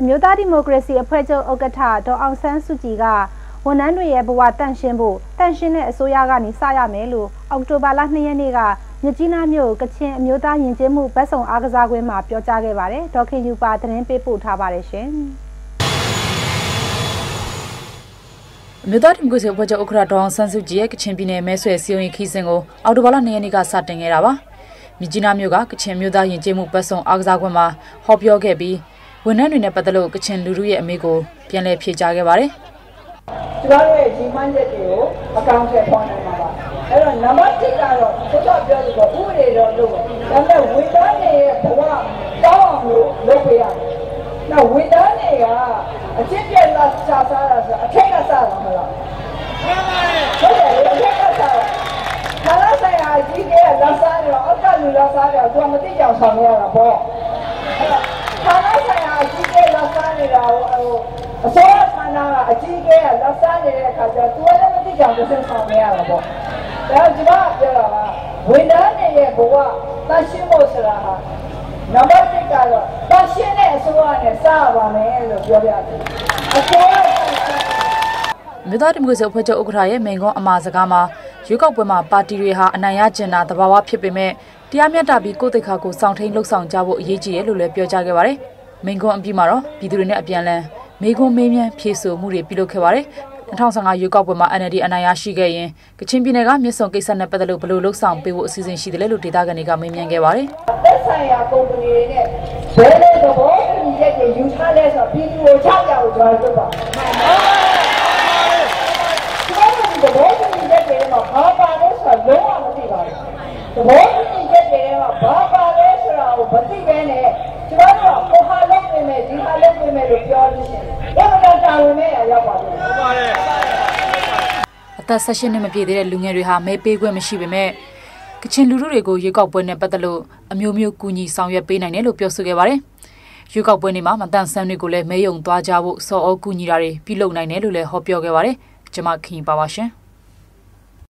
အမျိုးသားဒီမိုကရေစီအဖွဲ့ချုပ်ဥက္ကဋ္ဌဒေါ်အောင်ဆန်းစုကြည်ကဝန်ထမ်းတွေရဲ့ဘဝတန့်ရှင်းဖို့တန့်ရှင်းတဲ့အစိုးရကနေစရမယ်လို့အောက်တိုဘာလ2ရက်နေ့ကမြကြီးနားမြို့ကချင်အမျိုးသားယဉ်ကျေးမှုဗတ်ဆောင်အားကစားကွင်းမှာပြောကြားခဲ့ပါတယ်ဒေါက်ခင်ယူပါသတင်းပေးပို့ထားပါတယ်ရှင်အမျိုးသားဒီမိုကရေစီအဖွဲ့ချုပ်ဥက္ကဋ္ဌဒေါအောင်ဆန်းစုကြည်ရဲ့ကချင်ပြည်နယ်မဲဆွယ်စီယုံရင်ခီးစဉ်ကိုအော်တိုဘာလ2ရက်နေ့ကစတင်ခဲ့တာပါမြကြီးနားမြို့ကကချင်မျိုးသားယဉ်ကျေးမှုပတ်စုံအားကစားကွင်းမှာဟောပြောခဲ့ပြီး ဝန်ထမ်းတွေနဲ့ပတ်သက်လို့ကချင်လူထုရဲ့အမေကိုပြန်လည်ဖြေကြားခဲ့ပါတယ်။ကျမတို့ရဲ့ကြီးမှန်းချက်တွေကိုအကောင့်ထဲပေါ်နိုင်မှာပါ။အဲ့တော့နံပါတ်1ကတော့ဘုရားပြောလို့ဥပဒေတော်လုပ်တယ်။ဒါပေမဲ့ဝန်ထမ်းတွေရဲ့ဘဝတောင်းအောင်လို့လုပ်ပေးရတယ်။နောက်ဝန်ထမ်းတွေကအချင်းပြက်လာစားစားတာဆိုအထက်ကစားတာမလား။မှန်ပါတယ်။ဟုတ်တယ်အထက်ကစားတာ။ခါလာဆိုင်ရာကြီးကလက်စားရောအောက်ကလူလက်စားရောသူကမသိကြအောင်ဆောင်ရတာပေါ့။အဲ့တော့ဌာနဆိုင်ရာအကြီးအကဲလက်စား နေတာဟိုအစိုးရဌာနကအကြီးအကဲကလက်စားနေတဲ့အခါကျတော့သူလည်းမသိကြဘူးစဉ်းစားနေရတာပေါ့။ဒါကြောင့်ကျွန်မပြောတာကဝန်ထမ်းတွေရဲ့ဘဝတရှိဖို့ဆိုတာဟာနံပါတ်1ကတော့တရှိတဲ့အစိုးရနဲ့စပါမယ်လို့ပြောပြတယ်။အစိုးရမြို့သားဒီမိုကရေစီအဖွဲ့ချုပ်ဥက္ကဋ္ဌရဲ့မိန့်ခွန်းအမှာစကားမှာရွေးကောက်ပွဲမှာပါတီတွေဟာအနိုင်ရကျင်တာတဘာဝဖြစ်ပေမဲ့တရားမျှတပြီးကိုယ့်တိတ်ခါကိုစောင့်ထိန်လှုပ်ဆောင်ကြဖို့အရေးကြီးတယ်လို့လည်းပြောကြားခဲ့ပါတယ်။ မိန်ကွန်းအပြီးမှာတော့ပြည်သူတွေနဲ့အပြန်အလှန်မေကွန်းမေးမြန်းဖြေဆိုမှုတွေပြုလုပ်ခဲ့ပါတယ်။2015ရွေးကောက်ပွဲမှာ NLD အနိုင်ရရှိခဲ့ရင်ကချင်ပြည်နယ်ကမြစ်ဆုံကိစ္စနဲ့ပတ်သက်လို့ဘယ်လိုလှုပ်ဆောင်ပေးဖို့အစီအစဉ်ရှိတယ်လို့ဒေသခံတွေကမေးမြန်းခဲ့ပါတယ်။သက်ဆိုင်ရာကုမ္ပဏီတွေနဲ့ဘယ်လိုသဘောတူညီချက်တွေယူထားလဲဆိုတော့ပြည်သူကိုချပြဖို့ကျွန်တော်တို့ပါ။ကျွန်တော်တို့သဘောတူညီချက်တွေမှာဘာပါလဲဆိုတော့လုံးဝမသိပါဘူး။သဘောတူညီချက်တွေမှာဘာပါလဲဆိုတာကိုမသိဘဲနဲ့ကျွန်တော်တို့ကိုဟာလုပ်နေမယ်ဒီဟာလုပ်နေမယ်လို့ပြောလို့ရှိရင်ဘယ်မှာတာဝန်နဲ့ရောက်ပါလဲ။ဟုတ်ပါတယ်။ အသက်16နှစ်မပြည့်သေးတဲ့လူငယ်တွေဟာမဲပေးခွင့်မရှိပေမဲ့ကချင်လူထုတွေကိုရွေးကောက်ပွဲနဲ့ပတ်သက်လို့အမျိုးမျိုးကူညီဆောင်ရွက်ပေးနိုင်တယ်လို့ပြောဆိုခဲ့ပါတယ်။ရွေးကောက်ပွဲနေ့မှာမတန်ဆန်းတွေကိုလည်းမဲယုံသွားကြဖို့စော်ဩကူညီတာတွေပြုလုပ်နိုင်တယ်လို့လည်းဟောပြောခဲ့ပါတယ်။ကျွန်မခင်ပါပါရှင်။